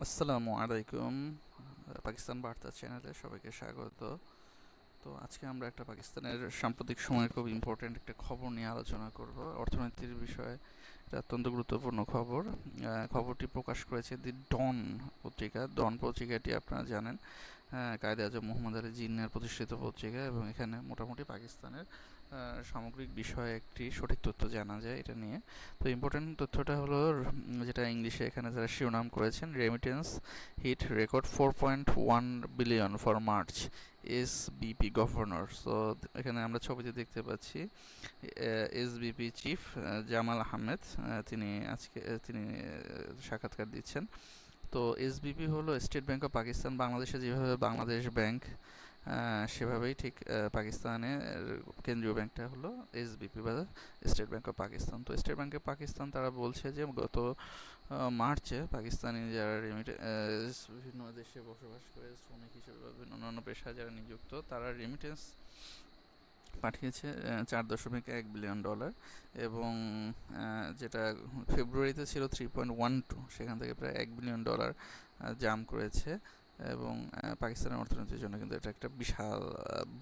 আসসালামু আলাইকুম, পাকিস্তান বার্তা চ্যানেলে সবাইকে স্বাগত। তো আজকে আমরা একটা পাকিস্তানের সাম্প্রতিক সময়ের খুব ইম্পর্ট্যান্ট একটা খবর নিয়ে আলোচনা করব। অর্থনীতির বিষয়ে এটা অত্যন্ত গুরুত্বপূর্ণ খবর। খবরটি প্রকাশ করেছে দি ডন পত্রিকা। ডন পত্রিকাটি আপনারা জানেন কায়দে আজম মোহাম্মদ আলী জিন্নার প্রতিষ্ঠিত পত্রিকা এবং এখানে মোটামুটি পাকিস্তানের সামগ্রিক বিষয়ে একটি সঠিক তথ্য জানা যায় এটা নিয়ে। তো ইম্পর্টেন্ট তথ্যটা হলো যেটা ইংলিশে এখানে যারা শিরোনাম করেছেন remittance hit record four point one billion for March S BP governor so এখানে আমরা ছবিতে দেখতে পাচ্ছি S BP chief Jamal Ahmed তিনি আজকে তিনি সাক্ষাৎকার দিচ্ছেন। তো এস এসবিপি হলো স্টেট ব্যাংক অফ পাকিস্তান বাংলাদেশে যেভাবে বাংলাদেশ ব্যাংক সেভাবেই ঠিক পাকিস্তানের কেন্দ্রীয় ব্যাংকটা হলো এসবিপি বা স্টেট ব্যাংক অফ পাকিস্তান। তো স্টেট ব্যাংক অফ পাকিস্তান তারা বলছে যে গত মার্চে পাকিস্তানি যারা রেমিট বিভিন্ন দেশে বসবাস করে, শ্রমিক হিসেবে বা বিভিন্ন অন্যান্য পেশায় যারা নিযুক্ত, তারা রেমিটেন্স পাঠিয়েছে চার দশমিক এক বিলিয়ন ডলার এবং যেটা ফেব্রুয়ারিতে ছিল থ্রি পয়েন্ট ওয়ান টু সেখান থেকে প্রায় এক বিলিয়ন ডলার জাম করেছে। এবং পাকিস্তানের অর্থনীতির জন্য কিন্তু এটা একটা বিশাল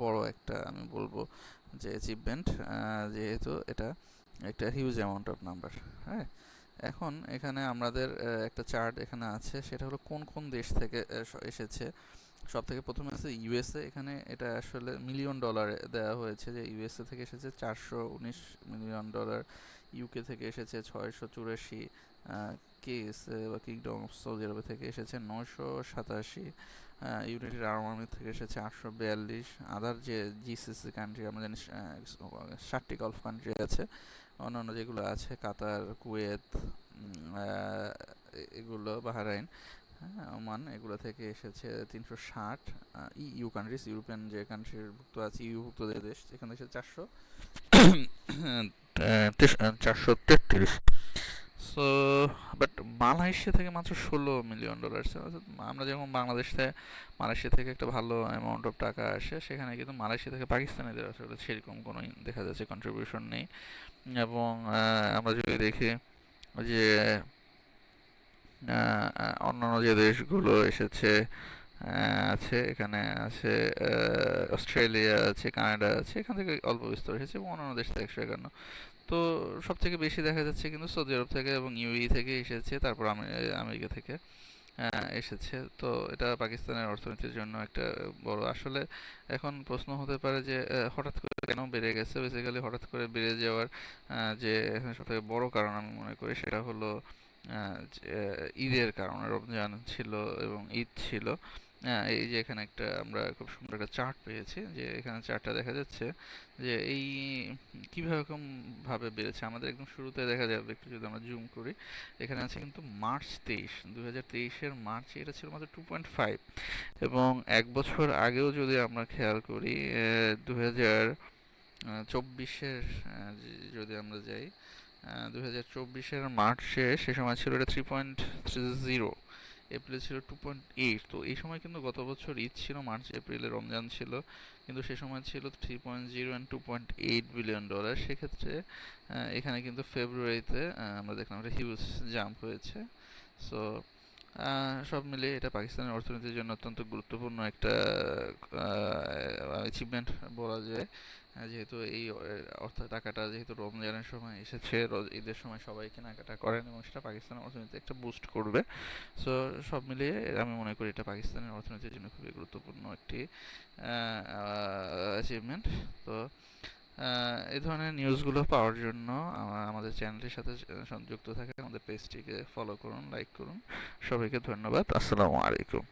বড় একটা, আমি বলব যে অ্যাচিভমেন্ট যেহেতু এটা একটা হিউজ অ্যামাউন্ট অফ নাম্বার হ্যাঁ? এখন এখানে আমাদের একটা চার্ট এখানে আছে, সেটা হলো কোন কোন দেশ থেকে এসেছে। সব থেকে প্রথমে আছে ইউএসএ এখানে এটা আসলে মিলিয়ন ডলারে দেওয়া হয়েছে যে ইউএসএ থেকে এসেছে চারশো উনিশ মিলিয়ন ডলার ইউকে থেকে এসেছে ছয়শো চুরাশি কেস বা কিংডম সৌদি আরব থেকে এসেছে নয়শো সাতাশি ইউনাইটেড আরব আমিরাত থেকে এসেছে আটশো বিয়াল্লিশ আদার যে জিসিসি কান্ট্রি আমরা জানি ষাটটি গলফ কান্ট্রি আছে, অন্যান্য যেগুলো আছে কাতার কুয়েত এগুলো বাহারাইন হ্যাঁ ওমান এগুলো থেকে এসেছে তিনশো ষাট ইউ কান্ট্রিজ ইউরোপিয়ান যে কান্ট্রির ভুক্ত আছে ইউভুক্ত যে দেশ এখানে এসেছে চারশো চারশো তেত্রিশ। সো বাট মালয়েশিয়া থেকে মাত্র ষোলো মিলিয়ন ডলার আমরা যেমন বাংলাদেশ থেকে মালয়েশিয়া থেকে একটা ভালো অ্যামাউন্ট অফ টাকা আসে, সেখানে কিন্তু মালয়েশিয়া থেকে পাকিস্তানিদের আসলে সেরকম কোনো দেখা যাচ্ছে কন্ট্রিবিউশন নেই। এবং আমরা যদি দেখি যে অন্যান্য যে দেশগুলো এসেছে আছে, এখানে আছে অস্ট্রেলিয়া আছে, কানাডা আছে, এখান থেকে অল্প বিস্তর এসেছে অন্যান্য দেশ থেকে একশো একান্ন। তো সব থেকে বেশি দেখা যাচ্ছে কিন্তু সৌদি আরব থেকে এবং ইউই থেকে এসেছে, তারপর আমেরিকা থেকে এসেছে। তো এটা পাকিস্তানের অর্থনীতির জন্য একটা বড় আসলে এখন প্রশ্ন হতে পারে যে হঠাৎ করে কেন বেড়ে গেছে? বেসিক্যালি হঠাৎ করে বেড়ে যাওয়ার যে এখানে সব থেকে বড় কারণ আমি মনে করি সেটা হলো ঈদের কারণে। রমজান ছিল এবং ঈদ ছিল। আহ, এই যে এখানে একটা আমরা খুব সুন্দর একটা চার্ট পেয়েছি যে এখানে চার্টটা দেখা যাচ্ছে যে এই কীভাবে ভাবে বেড়েছে। আমাদের একদম শুরুতে দেখা যাবে একটু যদি আমরা জুম করি এখানে আছে কিন্তু মার্চ তেইশ দু হাজার তেইশের মার্চে এটা ছিল মাত্র টু পয়েন্ট ফাইভ এবং এক বছর আগেও যদি আমরা খেয়াল করি দু হাজার চব্বিশের যদি আমরা যাই দু হাজার চব্বিশের মার্চে সে সময় ছিল এটা থ্রি পয়েন্ট থ্রি জিরো এপ্রিলে ছিল টু পয়েন্ট এইট তো এই সময় কিন্তু গত বছর ঈদ ছিল, মার্চ, এপ্রিলে রমজান ছিল, কিন্তু সে সময় ছিল three point zero and two point eight billion dollar সেক্ষেত্রে এখানে কিন্তু ফেব্রুয়ারিতে আমরা দেখলাম একটা হিউজ জাম্প হয়েছে। সো সব মিলিয়ে এটা পাকিস্তানের অর্থনীতির জন্য অত্যন্ত গুরুত্বপূর্ণ একটা অ্যাচিভমেন্ট বলা যায়। যেহেতু এই অর্থ টাকাটা যেহেতু রমজানের সময় এসেছে ঈদের সময় সবাই কেনাকাটা করেন এবং সেটা পাকিস্তানের অর্থনীতি একটা বুস্ট করবে। সো সব মিলিয়ে আমি মনে করি এটা পাকিস্তানের অর্থনীতির জন্য খুবই গুরুত্বপূর্ণ একটি অ্যাচিভমেন্ট তো এই ধরনের নিউজগুলো পাওয়ার জন্য আমাদের চ্যানেলের সাথে সংযুক্ত থাকে আমাদের পেজটিকে ফলো করুন লাইক করুন। সবাইকে ধন্যবাদ। আসসালামু আলাইকুম।